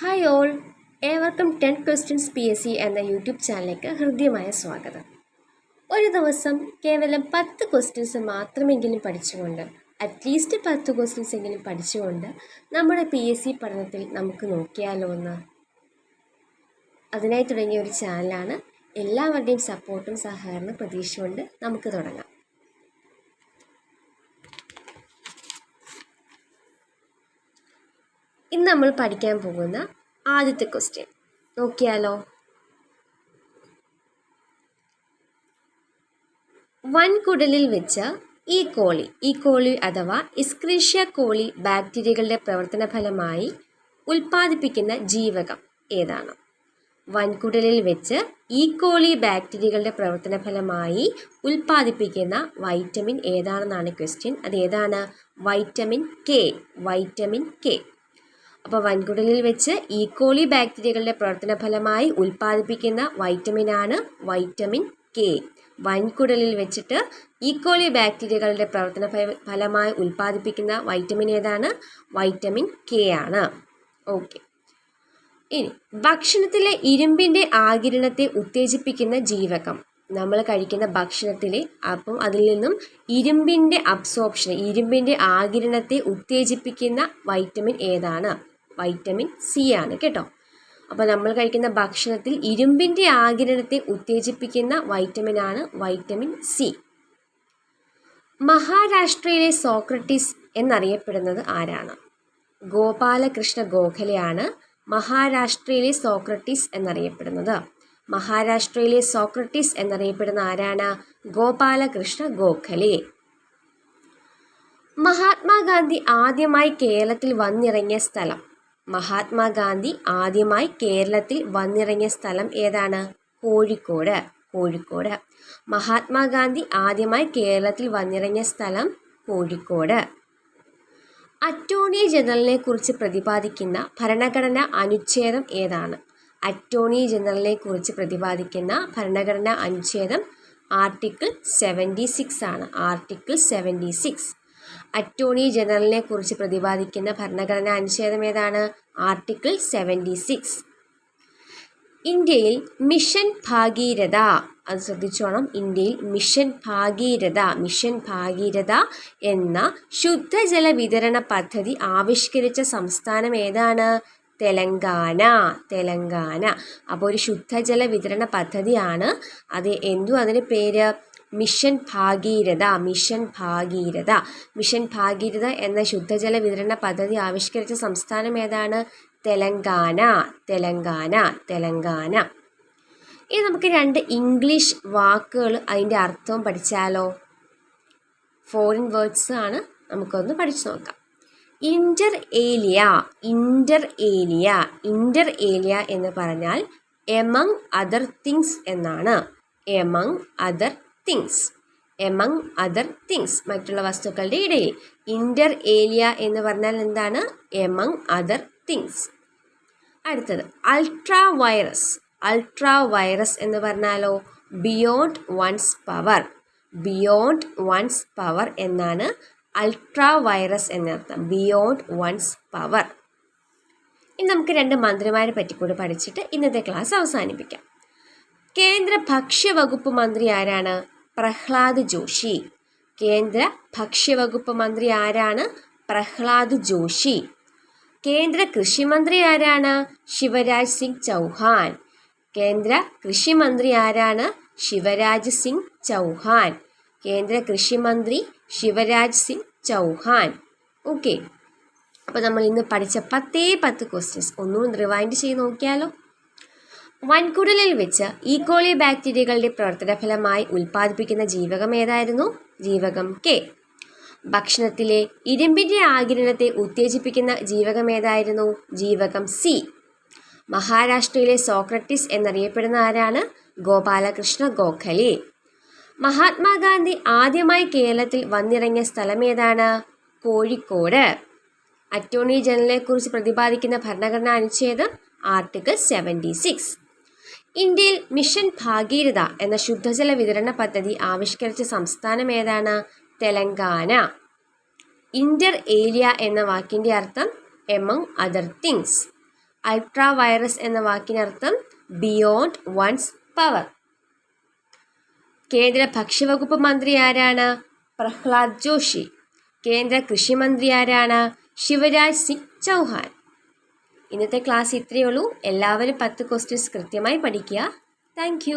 Hi all ഏവർക്കും ten questions P S C എന്ന YouTube ചാനലിലേക്ക് ഹൃദ്യമായ സ്വാഗതം. ഒരു ദിവസം കേവലം പത്ത് ക്വസ്റ്റ്യൻസ് മാത്രമെങ്കിലും പഠിച്ചുകൊണ്ട് അറ്റ്ലീസ്റ്റ് പത്ത് ക്വസ്റ്റ്യൻസ് എങ്കിലും പഠിച്ചുകൊണ്ട് നമ്മുടെ പി എസ് സി പഠനത്തിൽ നമുക്ക് നോക്കിയാലോ എന്ന്. അതിനായി തുടങ്ങിയ ഒരു ചാനലാണ് എല്ലാവരുടെയും സപ്പോർട്ടും സഹകരണം പ്രതീക്ഷിച്ചുകൊണ്ട് നമുക്ക് തുടങ്ങാം. ഇന്ന് നമ്മൾ പഠിക്കാൻ പോകുന്ന ആദ്യത്തെ ക്വസ്റ്റ്യൻ നോക്കിയാലോ? വൻകുടലിൽ വെച്ച് ഈ കോളി ഈ കോളി അഥവാ ഇസ്ക്രീഷ്യ കോളി ബാക്ടീരിയകളുടെ പ്രവർത്തന ഫലമായി ഉൽപ്പാദിപ്പിക്കുന്ന ജീവകം ഏതാണ്? വൻകുടലിൽ വെച്ച് ഈ കോളി ബാക്ടീരിയകളുടെ പ്രവർത്തന ഫലമായി ഉൽപ്പാദിപ്പിക്കുന്ന വൈറ്റമിൻ ഏതാണെന്നാണ് ക്വസ്റ്റ്യൻ അത് ഏതാണ്? വൈറ്റമിൻ കെ വൈറ്റമിൻ കെ അപ്പോൾ വൻകുടലിൽ വെച്ച് ഈക്കോളി ബാക്ടീരിയകളുടെ പ്രവർത്തന ഫലമായി ഉൽപ്പാദിപ്പിക്കുന്ന വൈറ്റമിനാണ് വൈറ്റമിൻ കെ. വൻകുടലിൽ വെച്ചിട്ട് ഈക്കോളി ബാക്ടീരിയകളുടെ പ്രവർത്തന ഫലമായി ഉൽപ്പാദിപ്പിക്കുന്ന വൈറ്റമിൻ ഏതാണ്? വൈറ്റമിൻ കെ ആണ്. ഓക്കെ. ഇനി ഭക്ഷണത്തിലെ ഇരുമ്പിന്റെ ആകിരണത്തെ ഉത്തേജിപ്പിക്കുന്ന ജീവകം. നമ്മൾ കഴിക്കുന്ന ഭക്ഷണത്തിൽ അപ്പം അതിൽ നിന്നും ഇരുമ്പിന്റെ അബ്സോർപ്ഷൻ ഇരുമ്പിന്റെ ആകിരണത്തെ ഉത്തേജിപ്പിക്കുന്ന വൈറ്റമിൻ ഏതാണ്? വൈറ്റമിൻ സി ആണ് കേട്ടോ. അപ്പോൾ നമ്മൾ കഴിക്കുന്ന ഭക്ഷണത്തിൽ ഇരുമ്പിന്റെ ആകിരണത്തെ ഉത്തേജിപ്പിക്കുന്ന വൈറ്റമിൻ ആണ് വൈറ്റമിൻ സി മഹാരാഷ്ട്രയിലെ സോക്രട്ടീസ് എന്നറിയപ്പെടുന്നത് ആരാണ്? ഗോപാലകൃഷ്ണ ഗോഖലെയാണ് മഹാരാഷ്ട്രയിലെ സോക്രട്ടീസ് എന്നറിയപ്പെടുന്നത്. മഹാരാഷ്ട്രയിലെ സോക്രട്ടീസ് എന്നറിയപ്പെടുന്ന ആരാണ്? ഗോപാലകൃഷ്ണ ഗോഖലെ. മഹാത്മാഗാന്ധി ആദ്യമായി കേരളത്തിൽ വന്നിറങ്ങിയ സ്ഥലം. മഹാത്മാഗാന്ധി ആദ്യമായി കേരളത്തിൽ വന്നിറങ്ങിയ സ്ഥലം ഏതാണ്? കോഴിക്കോട്. കോഴിക്കോട്. മഹാത്മാഗാന്ധി ആദ്യമായി കേരളത്തിൽ വന്നിറങ്ങിയ സ്ഥലം കോഴിക്കോട്. അറ്റോർണി ജനറലിനെ കുറിച്ച് പ്രതിപാദിക്കുന്ന ഭരണഘടന അനുച്ഛേദം ഏതാണ്? അറ്റോർണി ജനറലിനെ കുറിച്ച് പ്രതിപാദിക്കുന്ന ഭരണഘടന അനുച്ഛേദം ആർട്ടിക്കിൾ സെവന്റി സിക്സ് ആണ്. ആർട്ടിക്കിൾ സെവന്റി സിക്സ് അറ്റോർണി ജനറലിനെ കുറിച്ച് പ്രതിപാദിക്കുന്ന ഭരണഘടനാ അനുച്ഛേദം ഏതാണ്? ആർട്ടിക്കിൾ സെവന്റി സിക്സ് ഇന്ത്യയിൽ മിഷൻ ഭാഗീരഥ അത് ശ്രദ്ധിച്ചോണം. ഇന്ത്യയിൽ മിഷൻ ഭാഗീരഥ മിഷൻ ഭാഗീരഥ എന്ന ശുദ്ധജല വിതരണ പദ്ധതി ആവിഷ്കരിച്ച സംസ്ഥാനം ഏതാണ്? തെലങ്കാന തെലങ്കാന. അപ്പോൾ ഒരു ശുദ്ധജല വിതരണ പദ്ധതിയാണ് അത് എന്തു? അതിന് പേര് mission Bhagiratha mission Bhagiratha. Mission Bhagiratha എന്ന ശുദ്ധജല വിതരണ പദ്ധതി ആവിഷ്കരിച്ച സംസ്ഥാനം ഏതാണ്? തെലങ്കാന തെലങ്കാന തെലങ്കാന. ഇനി നമുക്ക് രണ്ട് ഇംഗ്ലീഷ് വാക്കുകൾ അതിന്റെ അർത്ഥവും പഠിച്ചാലോ? ഫോറിൻ വേർഡ്സ് ആണ്. നമുക്കൊന്ന് പഠിച്ചു നോക്കാം. Inter alia inter alia inter alia എന്ന് പറഞ്ഞാൽ എമങ് അതർ തിങ്സ് എന്നാണ്. Among other things among other things മറ്റുള്ള വസ്തുക്കളുടെ ഇടയിൽ. ഇന്റർ ഏലിയ എന്ന് പറഞ്ഞാൽ എന്താണ്? എമങ് അതർ തിങ്സ് അടുത്തത്. അൾട്രാ വൈറസ് അൾട്രാ വൈറസ് എന്ന് പറഞ്ഞാലോ? Beyond one's power beyond one's power എന്നാണ് അൾട്രാ വൈറസ് എന്നർത്ഥം ബിയോണ്ട് വൺസ് പവർ ഇനി നമുക്ക് രണ്ട് മന്ത്രിമാരെ പറ്റി കൂടി പഠിച്ചിട്ട് ഇന്നത്തെ ക്ലാസ് അവസാനിപ്പിക്കാം. കേന്ദ്ര ഭക്ഷ്യവകുപ്പ് മന്ത്രി ആരാണ്? പ്രഹ്ലാദ് ജോഷി. കേന്ദ്ര ഭക്ഷ്യവകുപ്പ് മന്ത്രി ആരാണ്? പ്രഹ്ലാദ് ജോഷി. കേന്ദ്ര കൃഷിമന്ത്രി ആരാണ്? ശിവരാജ് സിംഗ് ചൗഹാൻ. കേന്ദ്ര കൃഷിമന്ത്രി ആരാണ്? ശിവരാജ് സിംഗ് ചൗഹാൻ. കേന്ദ്ര കൃഷിമന്ത്രി ശിവരാജ് സിംഗ് ചൗഹാൻ. ഓക്കെ അപ്പോൾ നമ്മൾ ഇന്ന് പഠിച്ച പത്തേ പത്ത് ക്വസ്റ്റ്യൻസ് ഒന്നും റിവൈൻഡ് ചെയ്ത് നോക്കിയാലോ? വൻകുടലിൽ വെച്ച് ഈക്കോളി ബാക്ടീരിയകളുടെ പ്രവർത്തനഫലമായി ഉൽപ്പാദിപ്പിക്കുന്ന ജീവകം ഏതായിരുന്നു? ജീവകം കെ ഭക്ഷണത്തിലെ ഇരുമ്പിന്റെ ആകിരണത്തെ ഉത്തേജിപ്പിക്കുന്ന ജീവകം ഏതായിരുന്നു? ജീവകം സി മഹാരാഷ്ട്രയിലെ സോക്രട്ടിസ് എന്നറിയപ്പെടുന്ന ആരാണ്? ഗോപാലകൃഷ്ണ ഗോഖലെ. മഹാത്മാഗാന്ധി ആദ്യമായി കേരളത്തിൽ വന്നിറങ്ങിയ സ്ഥലം ഏതാണ് കോഴിക്കോട് അറ്റോർണി ജനറലിനെ കുറിച്ച് പ്രതിപാദിക്കുന്ന ഭരണഘടനാ അനുച്ഛേദം ആർട്ടിക്കിൾ സെവന്റി സിക്സ് ഇന്ത്യയിൽ മിഷൻ ഭാഗീരഥ എന്ന ശുദ്ധജല വിതരണ പദ്ധതി ആവിഷ്കരിച്ച സംസ്ഥാനം ഏതാണ്? തെലങ്കാന. ഇന്റർ ഏരിയ എന്ന വാക്കിന്റെ അർത്ഥം among other things ultra vires എന്ന വാക്കിനർത്ഥം ബിയോണ്ട് വൺസ് പവർ കേന്ദ്ര ഭക്ഷ്യവകുപ്പ് മന്ത്രി ആരാണ്? പ്രഹ്ലാദ് ജോഷി. കേന്ദ്ര കൃഷിമന്ത്രി ആരാണ്? ശിവരാജ് സിംഗ് ചൗഹാൻ. ഇന്നത്തെ ക്ലാസ് ഇത്രയേ ഉള്ളൂ. എല്ലാവരും പത്ത് ക്വസ്റ്റ്യൻസ് കൃത്യമായി പഠിക്കുക. താങ്ക്